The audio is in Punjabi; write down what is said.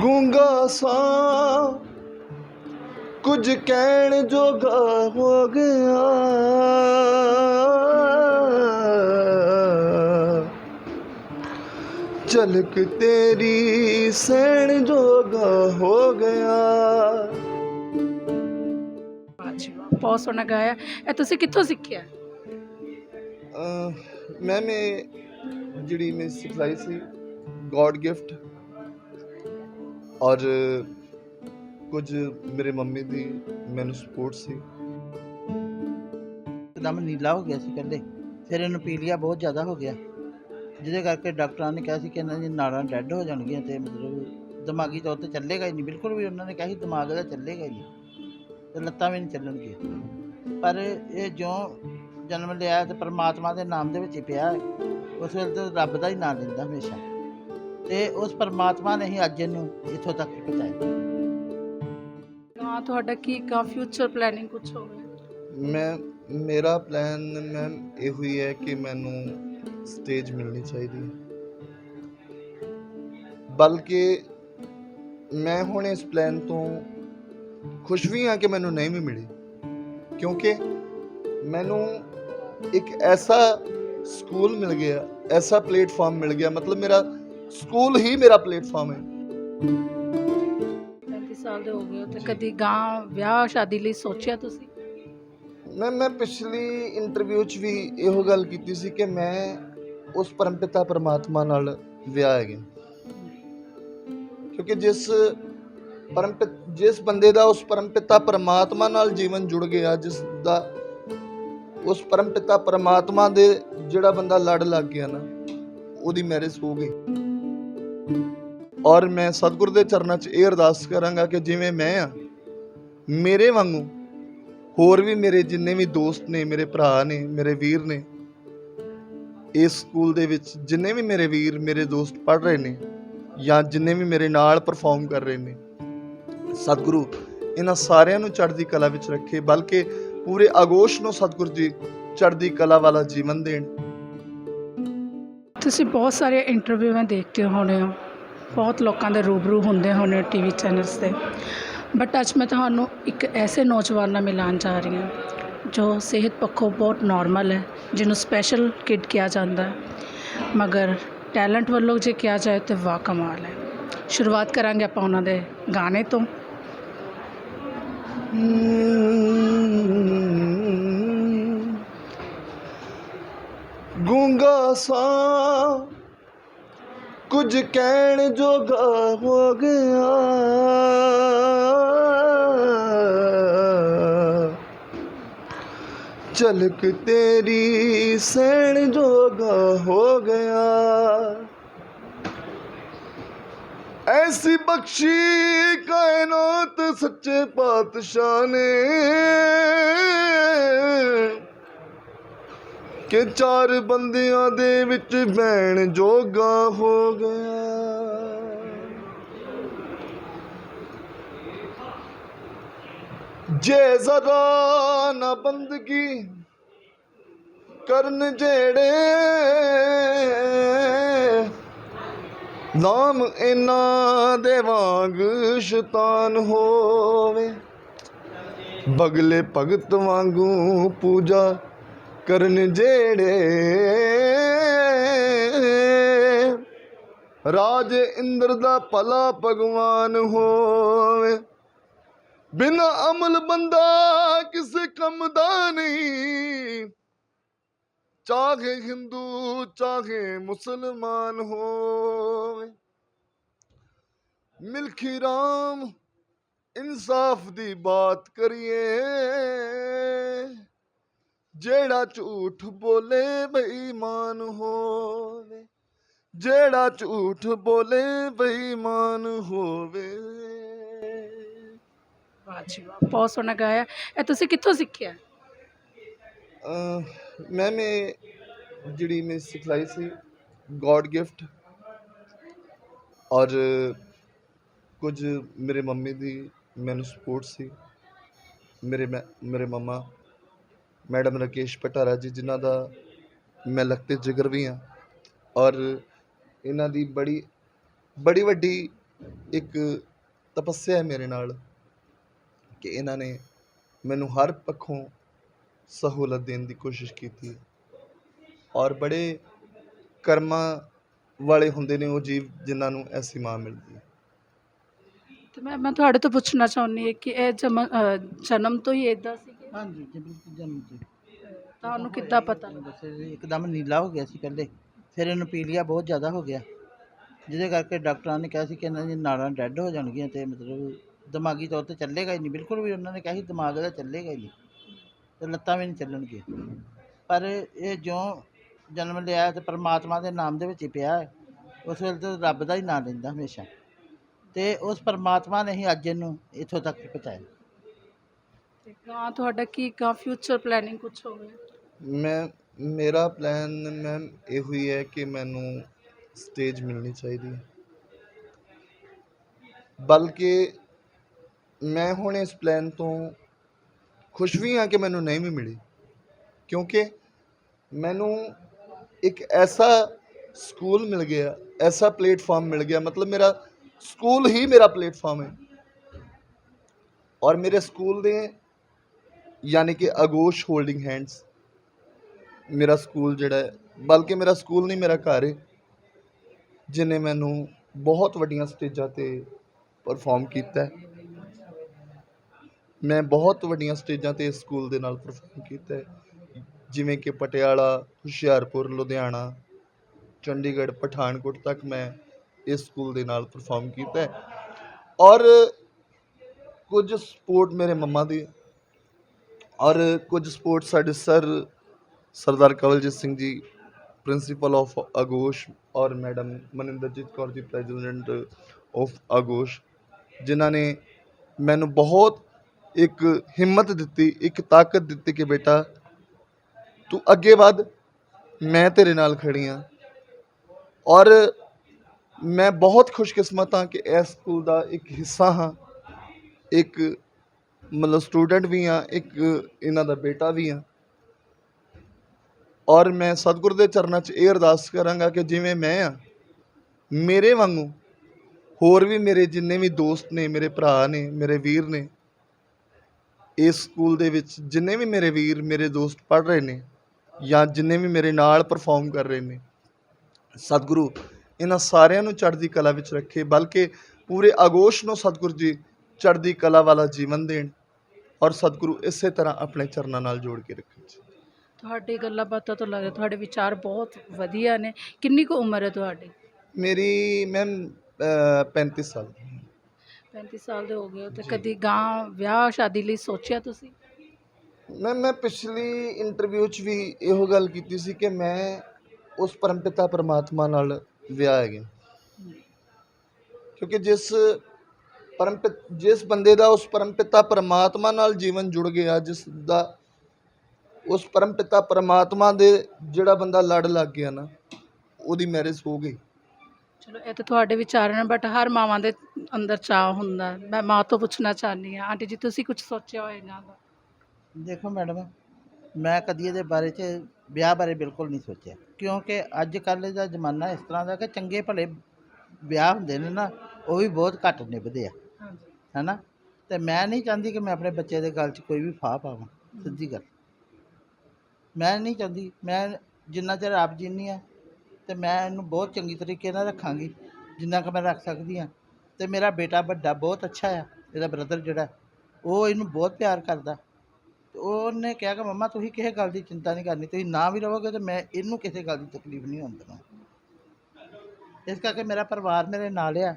ਗੂੰਗਾ ਸਾਂ ਕੁਝ ਕਹਿਣ ਜੋਗਾ ਹੋ ਗਿਆ ਝਲਕ ਤੇਰੀ ਸੈਣ ਜੋਗਾ ਹੋ ਗਿਆ। ਬਹੁਤ ਸੋਹਣਾ ਗਾਇਆ। ਇਹ ਤੁਸੀਂ ਕਿੱਥੋਂ ਸਿੱਖਿਆ? ਅਹ ਮੈਂ ਮੈਂ ਜਿਹੜੀ ਮੈਂ ਸਿਖਲਾਈ ਸੀ ਗੋਡ ਗਿਫਟ ਔਰ ਕੁਝ ਮੇਰੇ ਮੰਮੀ ਦੀ ਮੈਨੂੰ ਸਪੋਰਟ ਸੀ ਇੱਕਦਮ ਨੀਲਾ ਹੋ ਗਿਆ ਸੀ ਕਹਿੰਦੇ ਫਿਰ ਇਹਨੂੰ ਪੀਲੀਆ ਬਹੁਤ ਜ਼ਿਆਦਾ ਹੋ ਗਿਆ ਜਿਹਦੇ ਕਰਕੇ ਡਾਕਟਰਾਂ ਨੇ ਕਿਹਾ ਸੀ ਕਿ ਇਹਨਾਂ ਦੀਆਂ ਨਾੜਾਂ ਡੈੱਡ ਹੋ ਜਾਣਗੀਆਂ ਤੇ ਮਤਲਬ ਦਿਮਾਗੀ ਤੌਰ ਤੇ ਚੱਲੇਗਾ ਹੀ ਨਹੀਂ ਬਿਲਕੁਲ ਵੀ ਉਹਨਾਂ ਨੇ ਕਿਹਾ ਸੀ ਦਿਮਾਗ ਦਾ ਚੱਲੇਗਾ ਹੀ ਨਹੀਂ ਤੇ ਲੱਤਾਂ ਵੀ ਨਹੀਂ ਚੱਲਣਗੀਆਂ ਪਰ ਇਹ ਜੋ ਜਨਮ ਲਿਆ ਤੇ ਪਰਮਾਤਮਾ ਦੇ ਨਾਮ ਦੇ ਵਿੱਚ ਹੀ ਪਿਆ ਹੈ। ਉਸ ਵੇਲੇ ਤੇ ਰੱਬ ਦਾ ਹੀ ਨਾਮ ਲੈਂਦਾ ਹਮੇਸ਼ਾ। ਤੇ ਉਸ ਪਰਮਾਤਮਾ ਨੇ ਹੀ ਅੱਜ ਇਹਨੂੰ ਇੱਥੋਂ ਤੱਕ ਪਹੁੰਚਾਇਆ। ਹਾਂ ਤੁਹਾਡਾ ਕੀ ਕਾ ਫਿਊਚਰ ਪਲੈਨਿੰਗ ਕੁਝ ਹੋਵੇ? ਮੈਂ ਮੇਰਾ ਪਲਾਨ ਮੈਮ ਇਹੋ ਹੀ ਹੈ ਕਿ ਮੈਨੂੰ ਸਟੇਜ ਮਿਲਣੀ ਚਾਹੀਦੀ ਹੈ। ਬਲਕਿ ਮੈਂ ਹੁਣ ਇਸ ਪਲਾਨ ਤੋਂ ਖੁਸ਼ ਵੀ ਹਾਂ ਕਿ ਮੈਨੂੰ ਨਹੀਂ ਵੀ ਮਿਲੀ। ਕਿਉਂਕਿ ਮੈਨੂੰ ਇੱਕ ਐਸਾ ਸਕੂਲ ਮਿਲ ਗਿਆ ਐਸਾ ਪਲੇਟਫਾਰਮ ਮਿਲ ਗਿਆ ਮਤਲਬ ਮੇਰਾ ਸਕੂਲ ਹੀ ਮੇਰਾ ਪਲੇਟਫਾਰਮ ਹੈ। 35 ਸਾਲ ਦੇ ਹੋ ਗਏ ਹੋ ਤੇ ਕਦੀ ਗਾਂ ਵਿਆਹ ਸ਼ਾਦੀ ਲਈ ਸੋਚਿਆ ਤੁਸੀਂ? ਮੈਂ ਮੈਂ ਪਿਛਲੀ ਇੰਟਰਵਿਊ 'ਚ ਵੀ ਇਹੋ ਗੱਲ ਕੀਤੀ ਸੀ ਕਿ ਮੈਂ ਉਸ ਪਰਮਪਿਤਾ ਪਰਮਾਤਮਾ ਨਾਲ ਵਿਆਹ ਹੈਗੇ। ਕਿਉਂਕਿ ਜਿਸ ਪਰਮਪਿਤ ਜਿਸ ਬੰਦੇ ਦਾ ਉਸ ਪਰਮਪਿਤਾ ਪਰਮਾਤਮਾ ਨਾਲ ਜੀਵਨ ਜੁੜ ਗਿਆ ਜਿਸ ਦਾ ਉਸ ਪਰਮਪਿਤਾ ਪਰਮਾਤਮਾ ਦੇ ਜਿਹੜਾ ਬੰਦਾ ਲੜ ਲੱਗ ਗਿਆ ਨਾ, ਉਹਦੀ ਮੈਰਿਜ ਹੋ ਗਈ। ਔਰ ਮੈਂ ਸਤਿਗੁਰ ਦੇ ਚਰਨਾਂ 'ਚ ਇਹ ਅਰਦਾਸ ਕਰਾਂਗਾ ਕਿ ਜਿਵੇਂ ਮੈਂ ਆ, ਮੇਰੇ ਵਾਂਗੂ ਹੋਰ ਵੀ ਮੇਰੇ ਜਿੰਨੇ ਵੀ ਦੋਸਤ ਨੇ, ਮੇਰੇ ਭਰਾ ਨੇ, ਮੇਰੇ ਵੀਰ ਨੇ, ਇਸ ਸਕੂਲ ਦੇ ਵਿੱਚ ਜਿੰਨੇ ਵੀ ਮੇਰੇ ਵੀਰ, ਮੇਰੇ ਦੋਸਤ ਪੜ ਰਹੇ ਨੇ ਜਾਂ ਜਿੰਨੇ ਵੀ ਮੇਰੇ ਨਾਲ ਪਰਫਾਰਮ ਕਰ ਰਹੇ ਨੇ, ਸਤਿਗੁਰੂ ਇਹਨਾਂ ਸਾਰਿਆਂ ਨੂੰ ਚੜ੍ਹਦੀ ਕਲਾ ਵਿੱਚ ਰੱਖੇ, ਬਲਕਿ ਪੂਰੇ ਆਗੋਸ਼ ਨੂੰ ਸਤਿਗੁਰੂ ਜੀ ਚੜ੍ਹਦੀ ਕਲਾ ਵਾਲਾ ਜੀਵਨ ਦੇਣ। ਤੁਸੀਂ ਬਹੁਤ ਸਾਰੇ ਇੰਟਰਵਿਊਆਂ ਦੇਖਦੇ ਹੋਣੇ ਹੋ। ਬਹੁਤ ਲੋਕਾਂ ਦੇ ਰੂਬਰੂ ਹੁੰਦੇ ਹੋਣੇ ਟੀਵੀ ਚੈਨਲਸ ਤੇ। ਬਟ ਅੱਜ ਮੈਂ ਤੁਹਾਨੂੰ ਇੱਕ ਐਸੇ ਨੌਜਵਾਨ ਨਾਲ ਮਿਲਾਉਣ ਜਾ ਰਹੀ ਹਾਂ ਜੋ ਸਿਹਤ ਪੱਖੋਂ ਬਹੁਤ ਨਾਰਮਲ ਹੈ ਜਿਹਨੂੰ ਸਪੈਸ਼ਲ ਕਿਡ ਕਿਹਾ ਜਾਂਦਾ ਹੈ। ਮਗਰ ਟੈਲੈਂਟ ਵੱਲੋਂ ਜੇ ਕਿਹਾ ਜਾਏ ਤਾਂ ਵਾਹ ਕਮਾਲ ਹੈ। ਸ਼ੁਰੂਆਤ ਕਰਾਂਗੇ ਆਪਾਂ ਉਹਨਾਂ ਦੇ ਗਾਣੇ ਤੋਂ। ਸਾਂ ਕੁਝ ਕਹਿਣ ਜੋਗਾ ਹੋ ਗਿਆ। ਝਲਕ ਤੇਰੀ ਸਹਿਣ ਜੋਗਾ ਹੋ ਗਿਆ। ਐਸੀ ਬਖਸ਼ੀ ਕਾਇਨਾਤ ਸੱਚੇ ਪਾਤਸ਼ਾਹ ਨੇ। ਕਿ ਚਾਰ ਬੰਦਿਆਂ ਦੇ ਵਿੱਚ ਬੈਣ ਜੋਗਾ ਹੋ ਗਿਆ। ਜੇ ਜ਼ਰਾ ਨਾ ਬੰਦਗੀ ਕਰਨ ਜਿਹੜੇ ਨਾਮ ਇਹਨਾਂ ਦੇ ਵਾਂਗ ਸ਼ੈਤਾਨ ਹੋਵੇ, ਬਗਲੇ ਭਗਤ ਵਾਂਗੂ ਪੂਜਾ ਕਰਨ ਜਿਹੜੇ ਰਾਜ ਇੰਦਰ ਦਾ ਭਲਾ ਭਗਵਾਨ ਹੋਵੇ। ਬਿਨ ਅਮਲ ਬੰਦਾ ਕਿਸੇ ਕੰਮ ਦਾ ਨਹੀਂ। ਚਾਹੇ ਹਿੰਦੂ, ਚਾਹੇ ਮੁਸਲਮਾਨ ਹੋਵੇ। ਮਿਲਖੀ ਰਾਮ, ਇਨਸਾਫ ਦੀ ਬਾਤ ਕਰੀਏ। ਜਿਹੜਾ ਝੂਠ ਬੋਲੇ ਬੇਈਮਾਨ ਹੋਵੇ ਜਿਹੜਾ ਝੂਠ ਬੋਲੇ ਬੇਈਮਾਨ ਹੋਵੇ। ਵਾਹ ਜੀ ਵਾਹ ਬਹੁਤ ਸੋਹਣਾ ਗਾਇਆ। ਇਹ ਤੁਸੀਂ ਕਿੱਥੋਂ ਸਿੱਖਿਆ? ਮੈਂ ਮੈਂ ਜਿਹੜੀ ਮੈਂ ਸਿਖਲਾਈ ਸੀ ਗੋਡ ਗਿਫਟ ਔਰ ਕੁਝ ਮੇਰੇ ਮੰਮੀ ਦੀ ਮੈਨੂੰ ਸਪੋਰਟ ਸੀ। ਮੇਰੇ ਮੇਰੇ ਮਮਾ ਮੈਡਮ ਰਾਕੇਸ਼ ਪਟਾਰਾ ਜੀ, ਜਿਨ੍ਹਾਂ ਦਾ ਮੈਂ ਲਗਤੇ ਜਿਗਰ ਵੀ ਹਾਂ। ਔਰ ਇਹਨਾਂ ਦੀ ਬੜੀ ਬੜੀ ਵੱਡੀ ਇੱਕ ਤਪੱਸਿਆ ਹੈ ਮੇਰੇ ਨਾਲ ਕਿ ਇਹਨਾਂ ਨੇ ਮੈਨੂੰ ਹਰ ਪੱਖੋਂ ਸਹੂਲਤ ਦੇਣ ਦੀ ਕੋਸ਼ਿਸ਼ ਕੀਤੀ ਔਰ ਬੜੇ ਕਰਮਾਂ ਵਾਲੇ ਹੁੰਦੇ ਨੇ ਉਹ ਜੀਵ ਜਿਨ੍ਹਾਂ ਨੂੰ ਐਸੀ ਮਾਂ ਮਿਲਦੀ ਹੈ। ਤੇ ਮੈਂ ਮੈਂ ਤੁਹਾਡੇ ਤੋਂ ਪੁੱਛਣਾ ਚਾਹੁੰਦੀ ਹਾਂ ਕਿ ਇਹ ਜਮ ਜਨਮ ਤੋਂ ਹੀ ਇਦਾਂ ਸੀ ਹਾਂਜੀ ਜੀ ਬਿਲਕੁਲ ਜਨਮ ਤੋਂ ਤੁਹਾਨੂੰ ਕਿੱਦਾਂ ਪਤਾ ਜੀ, ਇੱਕਦਮ ਨੀਲਾ ਹੋ ਗਿਆ ਸੀ ਪਹਿਲੇ ਫਿਰ ਇਹਨੂੰ ਪੀਲੀਆ ਬਹੁਤ ਜ਼ਿਆਦਾ ਹੋ ਗਿਆ। ਜਿਹਦੇ ਕਰਕੇ ਡਾਕਟਰਾਂ ਨੇ ਕਿਹਾ ਸੀ ਕਿ ਇਹਨਾਂ ਦੀਆਂ ਨਾੜਾਂ ਡੈੱਡ ਹੋ ਜਾਣਗੀਆਂ ਤੇ ਮਤਲਬ ਦਿਮਾਗੀ ਤੌਰ ਤੇ ਚੱਲੇਗਾ ਹੀ ਨਹੀਂ। ਬਿਲਕੁਲ ਵੀ ਉਹਨਾਂ ਨੇ ਕਿਹਾ ਸੀ ਦਿਮਾਗ ਇਹਦਾ ਚੱਲੇਗਾ ਹੀ ਨਹੀਂ। ਤੇ ਲੱਤਾਂ ਵੀ ਨਹੀਂ ਚੱਲਣਗੀਆਂ। ਪਰ ਇਹ ਜਿਉਂ ਜਨਮ ਲਿਆ ਤੇ ਪਰਮਾਤਮਾ ਦੇ ਨਾਮ ਦੇ ਵਿੱਚ ਹੀ ਪਿਆ ਹੈ। ਉਸ ਵੇਲੇ ਤੇ ਰੱਬ ਦਾ ਹੀ ਨਾਮ ਲੈਂਦਾ ਹਮੇਸ਼ਾ। ਤੇ ਉਸ ਪਰਮਾਤਮਾ ਨੇ ਹੀ ਅੱਜ ਇਹਨੂੰ ਇੱਥੋਂ ਤੱਕ ਪਹੁੰਚਾਇਆ। ਤੇ ਗਾਂ ਤੁਹਾਡਾ ਕੀ ਗਾਂ ਫਿਊਚਰ ਪਲੈਨਿੰਗ ਕੁਝ ਹੋਵੇ? ਮੈਂ, ਮੇਰਾ ਪਲਾਨ ਮੈਮ ਇਹੋ ਹੀ ਹੈ ਕਿ ਮੈਨੂੰ ਸਟੇਜ ਮਿਲਣੀ ਚਾਹੀਦੀ ਹੈ। ਬਲਕਿ ਮੈਂ ਹੁਣ ਇਸ ਪਲਾਨ ਤੋਂ ਖੁਸ਼ ਵੀ ਹਾਂ ਕਿ ਮੈਨੂੰ ਨਹੀਂ ਵੀ ਮਿਲੀ। ਕਿਉਂਕਿ ਮੈਨੂੰ ਇੱਕ ਐਸਾ ਸਕੂਲ ਮਿਲ ਗਿਆ, ਐਸਾ ਪਲੇਟਫਾਰਮ ਮਿਲ ਗਿਆ, ਮਤਲਬ ਮੇਰਾ ਸਕੂਲ ਹੀ ਮੇਰਾ ਪਲੇਟਫਾਰਮ ਹੈ। ਔਰ ਮੇਰੇ ਸਕੂਲ ਦੇ ਯਾਨੀ ਕਿ ਅਗੋਸ਼ ਹੋਲਡਿੰਗ ਹੈਂਡਸ ਮੇਰਾ ਸਕੂਲ ਜਿਹੜਾ ਹੈ, ਬਲਕਿ ਮੇਰਾ ਸਕੂਲ ਨਹੀਂ, ਮੇਰਾ ਘਰ ਹੈ ਜਿਨੇ ਮੈਨੂੰ ਬਹੁਤ ਵੱਡੀਆਂ ਸਟੇਜਾਂ ਤੇ ਪਰਫਾਰਮ ਕੀਤਾ ਹੈ। ਮੈਂ ਬਹੁਤ ਵੱਡੀਆਂ ਸਟੇਜਾਂ ਤੇ ਇਸ ਸਕੂਲ ਦੇ ਨਾਲ ਪਰਫਾਰਮ ਕੀਤਾ ਹੈ। ਜਿਵੇਂ ਕਿ ਪਟਿਆਲਾ, ਹੁਸ਼ਿਆਰਪੁਰ, ਲੁਧਿਆਣਾ, ਚੰਡੀਗੜ੍ਹ, ਪਠਾਨਕੋਟ ਤੱਕ ਮੈਂ ਇਸ ਸਕੂਲ ਦੇ ਨਾਲ ਪਰਫਾਰਮ ਕੀਤਾ ਹੈ। ਔਰ ਕੁਝ ਸਪੋਰਟ ਮੇਰੇ ਮੰਮਾ ਦੀ ਔਰ ਕੁਝ ਸਪੋਰਟਸ ਸਾਡੇ sir, Sardar Kawaljit Singh ji, principal of ਅਗੋਸ਼ ਔਰ madam Maninderjit Kaur ji, president of ਅਗੋਸ਼ ਜਿਨ੍ਹਾਂ ਨੇ ਮੈਨੂੰ ਬਹੁਤ ਇੱਕ ਹਿੰਮਤ ਦਿੱਤੀ, ਇੱਕ ਤਾਕਤ ਦਿੱਤੀ ਕਿ ਬੇਟਾ ਤੂੰ ਅੱਗੇ ਵੱਧ, ਮੈਂ ਤੇਰੇ ਨਾਲ ਖੜੀ ਹਾਂ ਔਰ ਮੈਂ ਬਹੁਤ ਖੁਸ਼ਕਿਸਮਤ ਹਾਂ ਕਿ ਇਸ ਸਕੂਲ ਦਾ ਇੱਕ ਹਿੱਸਾ ਹਾਂ, ਇੱਕ ਮਤਲਬ ਸਟੂਡੈਂਟ ਵੀ ਹਾਂ ਇੱਕ ਇਹਨਾਂ ਦਾ ਬੇਟਾ ਵੀ ਹਾਂ ਔਰ ਮੈਂ ਸਤਿਗੁਰ ਦੇ ਚਰਨਾਂ 'ਚ ਇਹ ਅਰਦਾਸ ਕਰਾਂਗਾ ਕਿ ਜਿਵੇਂ ਮੈਂ ਆ, ਮੇਰੇ ਵਾਂਗੂ ਹੋਰ ਵੀ ਮੇਰੇ ਜਿੰਨੇ ਵੀ ਦੋਸਤ ਨੇ, ਮੇਰੇ ਭਰਾ ਨੇ, ਮੇਰੇ ਵੀਰ ਨੇ, ਇਸ ਸਕੂਲ ਦੇ ਵਿੱਚ ਜਿੰਨੇ ਵੀ ਮੇਰੇ ਵੀਰ, ਮੇਰੇ ਦੋਸਤ ਪੜ੍ਹ ਰਹੇ ਨੇ ਜਾਂ ਜਿੰਨੇ ਵੀ ਮੇਰੇ ਨਾਲ ਪਰਫਾਰਮ ਕਰ ਰਹੇ ਨੇ, ਸਤਿਗੁਰੂ ਇਹਨਾਂ ਸਾਰਿਆਂ ਨੂੰ ਚੜ੍ਹਦੀ ਕਲਾ ਵਿੱਚ ਰੱਖੇ, ਬਲਕਿ ਪੂਰੇ ਆਗੋਸ਼ ਨੂੰ ਸਤਿਗੁਰੂ ਜੀ ਚੜ੍ਹਦੀ ਕਲਾ ਵਾਲਾ ਜੀਵਨ ਦੇਣ। ਔਰ ਸਤਿਗੁਰੂ ਇਸੇ ਤਰ੍ਹਾਂ ਆਪਣੇ ਚਰਨਾਂ ਨਾਲ ਜੋੜ ਕੇ ਰੱਖਣ ਜੀ। ਤੁਹਾਡੀ ਗੱਲਾਂ ਬਾਤਾਂ ਤੋਂ ਲੱਗਦਾ ਤੁਹਾਡੇ ਵਿਚਾਰ ਬਹੁਤ ਵਧੀਆ ਨੇ। ਕਿੰਨੀ ਕੁ ਉਮਰ ਹੈ ਤੁਹਾਡੀ? ਮੇਰੀ ਮੈਮ 35 ਸਾਲ 35 ਸਾਲ ਦੇ ਹੋ ਗਏ ਹੋ ਤੇ ਕਦੀ ਗਾਂ ਵਿਆਹ ਸ਼ਾਦੀ ਲਈ ਸੋਚਿਆ ਤੁਸੀਂ? ਮੈਂ ਮੈਂ ਪਿਛਲੀ ਇੰਟਰਵਿਊ 'ਚ ਵੀ ਇਹੋ ਗੱਲ ਕੀਤੀ ਸੀ ਕਿ ਮੈਂ ਉਸ ਪਰਮਪਿਤਾ ਪਰਮਾਤਮਾ ਨਾਲ ਵਿਆਹ ਹੈ। ਗਿਆ ਕਿਉਂਕਿ ਜਿਸ ਪਰਮਪਿਤ ਜਿਸ ਬੰਦੇ ਦਾ ਉਸ ਪਰਮਪਿਤਾ ਪਰਮਾਤਮਾ ਨਾਲ ਜੀਵਨ ਜੁੜ ਗਿਆ ਜਿਸ ਦਾ ਉਸ ਪਰਮਪਿਤਾ ਪਰਮਾਤਮਾ ਦੇ ਜਿਹੜਾ ਬੰਦਾ ਲੜ ਲੱਗ ਗਿਆ ਨਾ ਉਹਦੀ ਮੈਰਿਜ ਹੋ ਗਈ। ਚਲੋ ਇਹ ਤਾਂ ਤੁਹਾਡੇ ਵਿਚਾਰ ਨੇ ਬਟ ਹਰ ਮਾਵਾਂ ਦੇ ਅੰਦਰ ਚਾਹ ਹੁੰਦਾ। ਮੈਂ ਮਾਂ ਤੋਂ ਪੁੱਛਣਾ ਚਾਹਨੀ ਹਾਂ ਆਂਟੀ ਜੀ ਤੁਸੀਂ ਕੁਝ ਸੋਚਿਆ ਹੋਏਗਾ ਦਾ? ਦੇਖੋ ਮੈਡਮ ਮੈਂ ਕਦੀ ਇਹਦੇ ਬਾਰੇ 'ਚ ਵਿਆਹ ਬਾਰੇ ਬਿਲਕੁਲ ਨਹੀਂ ਸੋਚਿਆ। ਕਿਉਂਕਿ ਅੱਜ ਕੱਲ੍ਹ ਦਾ ਜ਼ਮਾਨਾ ਇਸ ਤਰ੍ਹਾਂ ਦਾ ਕਿ ਚੰਗੇ ਭਲੇ ਵਿਆਹ ਹੁੰਦੇ ਨੇ ਨਾ ਉਹ ਵੀ ਬਹੁਤ ਘੱਟ ਨਿਭਦੇ ਆ। ਹਾਂਜੀ। ਹੈਨਾ? ਤੇ ਮੈਂ ਨਹੀਂ ਚਾਹੁੰਦੀ ਕਿ ਮੈਂ ਆਪਣੇ ਬੱਚੇ ਦੇ ਗਲ 'ਚ ਕੋਈ ਵੀ ਫਾਹ ਪਾਵਾਂ, ਸਿੱਧੀ ਗੱਲ। ਮੈਂ ਨਹੀਂ ਚਾਹੁੰਦੀ, ਮੈਂ ਜਿੰਨਾ ਚਿਰ ਆਪ ਜੀਨੀ ਆ, ਤੇ ਮੈਂ ਇਹਨੂੰ ਬਹੁਤ ਚੰਗੀ ਤਰੀਕੇ ਨਾਲ ਰੱਖਾਂਗੀ, ਜਿੰਨਾ ਕੁ ਮੈਂ ਰੱਖ ਸਕਦੀ ਆ। ਤੇ ਮੇਰਾ ਬੇਟਾ ਵੱਡਾ ਬਹੁਤ ਅੱਛਾ ਆ, ਇਹਦਾ ਬ੍ਰਦਰ ਜਿਹੜਾ, ਉਹ ਇਹਨੂੰ ਬਹੁਤ ਪਿਆਰ ਕਰਦਾ। ਤੇ ਉਹਨੇ ਕਿਹਾ ਕਿ ਮੰਮਾ ਤੁਸੀਂ ਕਿਸੇ ਗੱਲ ਦੀ ਚਿੰਤਾ ਨਹੀਂ ਕਰਨੀ, ਤੁਸੀਂ ਨਾ ਵੀ ਰਹੋਗੇ ਤੇ ਮੈਂ ਇਹਨੂੰ ਕਿਸੇ ਗੱਲ ਦੀ ਤਕਲੀਫ ਨਹੀਂ ਹੋਣ ਦੇਣਾ। ਇਸ ਕਰਕੇ ਮੇਰਾ ਪਰਿਵਾਰ ਮੇਰੇ ਨਾਲ ਆ